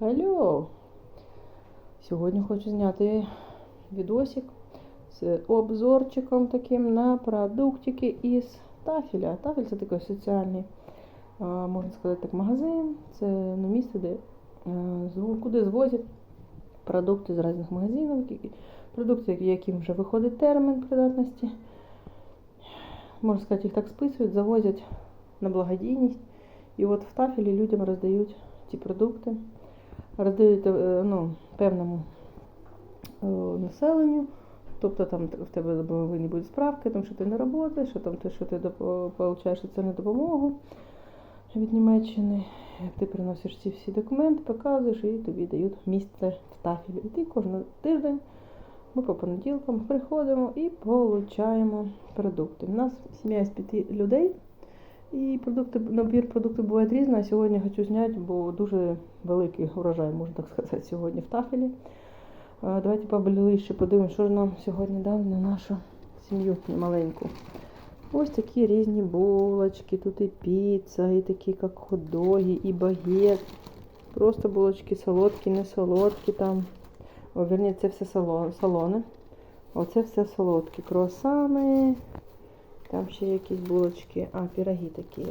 Алло! Сьогодні хочу зняти відосик з обзорчиком таким на продуктики із тафеля. Тафель це такий соціальний, можна сказати, так, магазин. Це ну, місце, де, куди звозять продукти з різних магазинів, продукти, яким вже виходить термін придатності. Можна сказати, їх так списують, завозять на благодійність. І от в тафелі людям роздають ті продукти, роздають е, ну, певному е, населенню. Тобто там в тебе повинні бути справки, там, що ти не працюєш, що там ти, що ти доп- получаєш соціальну допомогу від Німеччини. Ти приносиш ці всі документи, показуєш і тобі дають місце в тафелі. І ти кожен тиждень ми по понеділкам приходимо і получаємо продукти. У нас сім'я з п'яти людей. І продукти, набір продуктів буває різний. А сьогодні хочу зняти, бо дуже великий урожай, можна так сказати, сьогодні в тафелі. А, Давайте поближче подивимося, що ж нам сьогодні дав на нашу сім'ю маленьку. Ось такі різні булочки, тут і піца, і такі, як ходоги, і багет. Просто булочки солодкі, не солодкі там. О, вірні, це все салон, салони. Оце все солодкі. Круасани. Там ще якісь булочки. А, пироги такі.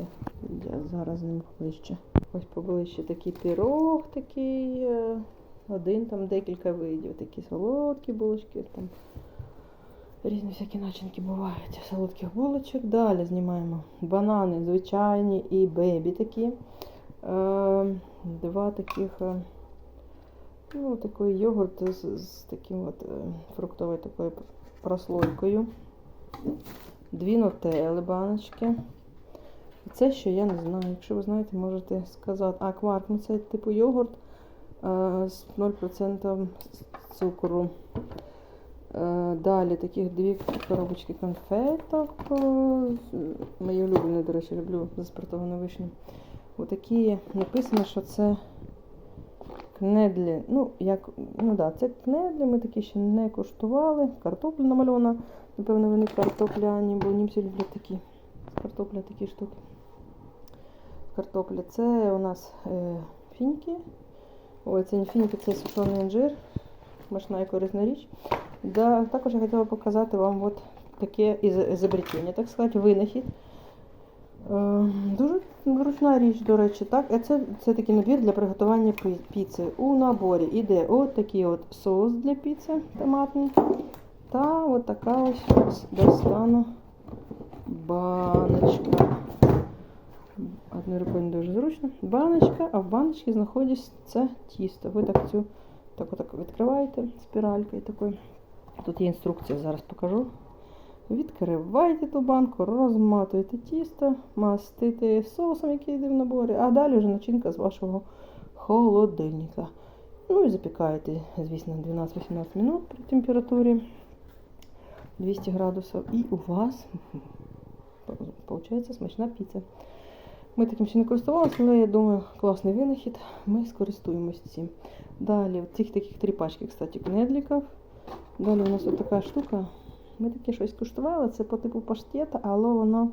Я зараз ним ближче. Ось поближче такий пирог такий. е, Один, там декілька видів. Такі солодкі булочки. Там різні всякі начинки бувають. Солодких булочок. Далі знімаємо банани звичайні і бебі такі. Е, Два таких. е, Ну, такий йогурт з, з таким от фруктовою такою прослойкою. Дві нутелли баночки. Це що я не знаю. Якщо ви знаєте, можете сказати. А, кварк, ну це типу йогурт е, з 0% цукру. Е, Далі таких дві коробочки конфеток. е, Мої улюблені, до речі, люблю заспиртовану вишню. Отакі написано, що це кнедлі. Ну, як, ну да, це кнедлі, ми такі ще не куштували. Картопля намальована. Напевно, вони картопляні, бо німці люблять такі картопля такі штуки. Картопля. Це у нас е, фініки. Ой, це не це сушений інжир. Смачна і корисна річ. Да, також я хотіла показати вам от таке із- ізобретіння, так сказати, винахід. Е, Дуже зручна річ, до речі, так. Це, це такий набір для приготування пі- піци. У наборі іде от такий от соус для піци томатний. Та от така ось достану баночка. Одною рукою не дуже зручно. Баночка, а в баночці знаходиться тісто. Ви так цю так отак відкриваєте спіралькою такою. Тут є інструкція, зараз покажу. Відкриваєте ту банку, розматуєте тісто, мастите соусом, який йде в наборі, а далі вже начинка з вашого холодильника. Ну і запікаєте, звісно, 12-18 минут при температурі 200 градусів. І у вас виходить смачна піца. Ми таким ще не користувалися, але я думаю, класний винахід. Ми скористуємось цим. Далі, цих таких три пачки, кстати, кнедліків. Далі у нас от така штука. Ми таке щось куштували, це по типу паштета, але воно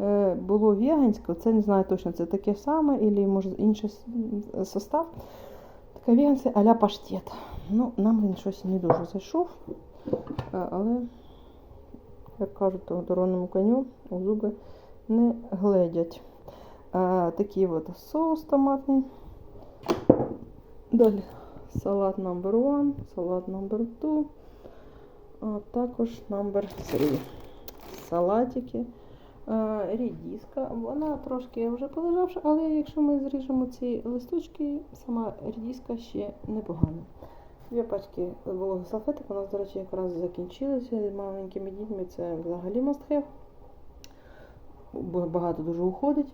е, було веганське. Це не знаю точно, це таке саме, або може інший состав. Така веганська а-ля паштет. Ну, нам він щось не дуже зайшов. Е, Але, як кажуть, то дорожному коню у зуби не гледять. Е, Такий от соус томатний. Далі салат number one, салат number two, також number three. Салатики. Е, Рідіска, вона трошки вже полежавша, але якщо ми зріжемо ці листочки, сама рідіска ще непогана. Дві пачки вологих салфеток у нас, до речі, якраз закінчилися з маленькими дітьми. Це взагалі. Бо Багато дуже уходить.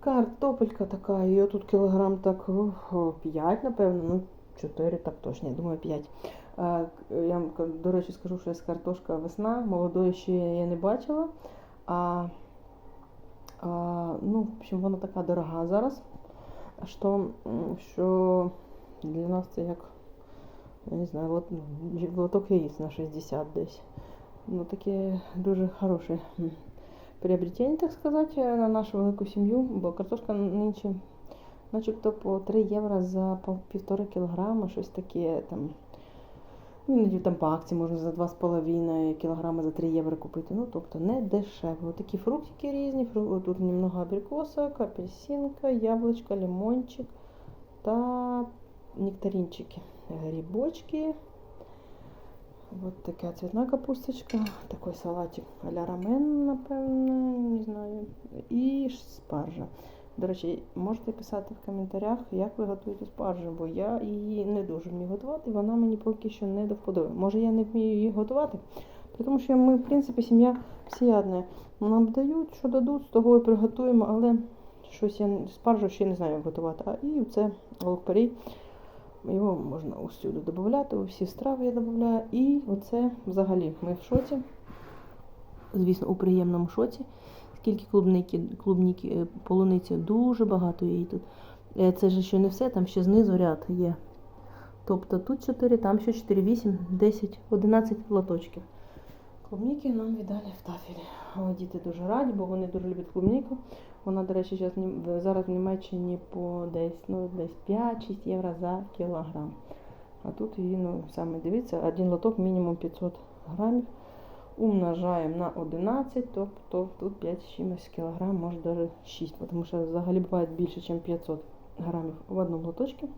Картопелька така, її тут кілограм так 5, напевно, ну 4 так точно, я думаю 5. Я до речі, скажу, що є картошка весна, молодої ще я не бачила. А, а, ну, в общем, вона така дорога зараз. Що, що для нас це як, я не знаю, лот, лоток яєць на 60 десь. Ну, таке дуже хороше м, приобретение, так сказать, на нашу велику сім'ю, бо картошка нинче начебто по 3 євро за півтора кілограма, щось таке там. Ну, Іноді там по акції можна за 2,5 кілограми за 3 євро купити. Ну, тобто не дешево. Такі фруктики різні. Тут немного абрикосок, апельсинка, яблучко, лимончик та нектаринчики. Грибочки. Вот така цвітна капусточка, такий салатик а-ля рамен, напевно, не знаю. І спаржа. До речі, можете писати в коментарях, як ви готуєте спаржу, бо я її не дуже вмію готувати, вона мені поки що не до вподоби. Може я не вмію її готувати, при тому що ми, в принципі, сім'я всеядна. Нам дають, що дадуть, з того і приготуємо, але щось я спаржу ще не знаю, як готувати. А і це лук-порій. Його можна усюди додати, у всі страви я додаю. І оце взагалі ми в шоці. Звісно, у приємному шоці. Скільки клубники, клубніки, е, полуниці, дуже багато її тут. Е, Це ж ще не все, там ще знизу ряд є. Тобто тут 4, там ще 4, 8, 10, 11 лоточків. Клубніки нам віддали в тафелі. О, діти дуже раді, бо вони дуже люблять клубніку. Вона, до речі, зараз в Німеччині по десь, ну, десь 5-6 євро за кілограм. А тут її, ну, саме дивіться, один лоток мінімум 500 грамів. Умножаємо на 11, тобто тут 5 з чимось кілограм, може навіть 6, тому що взагалі буває більше, ніж 500 грамів в одному лоточку.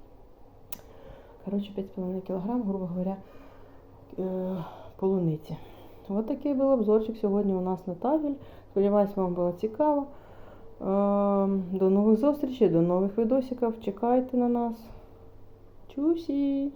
Коротше, 5,5 кілограм, грубо говоря, е, полуниці. Ось такий був обзорчик сьогодні у нас на табель. Сподіваюсь, вам було цікаво. Е, До нових зустрічей, до нових відосиків. Чекайте на нас. Чусі!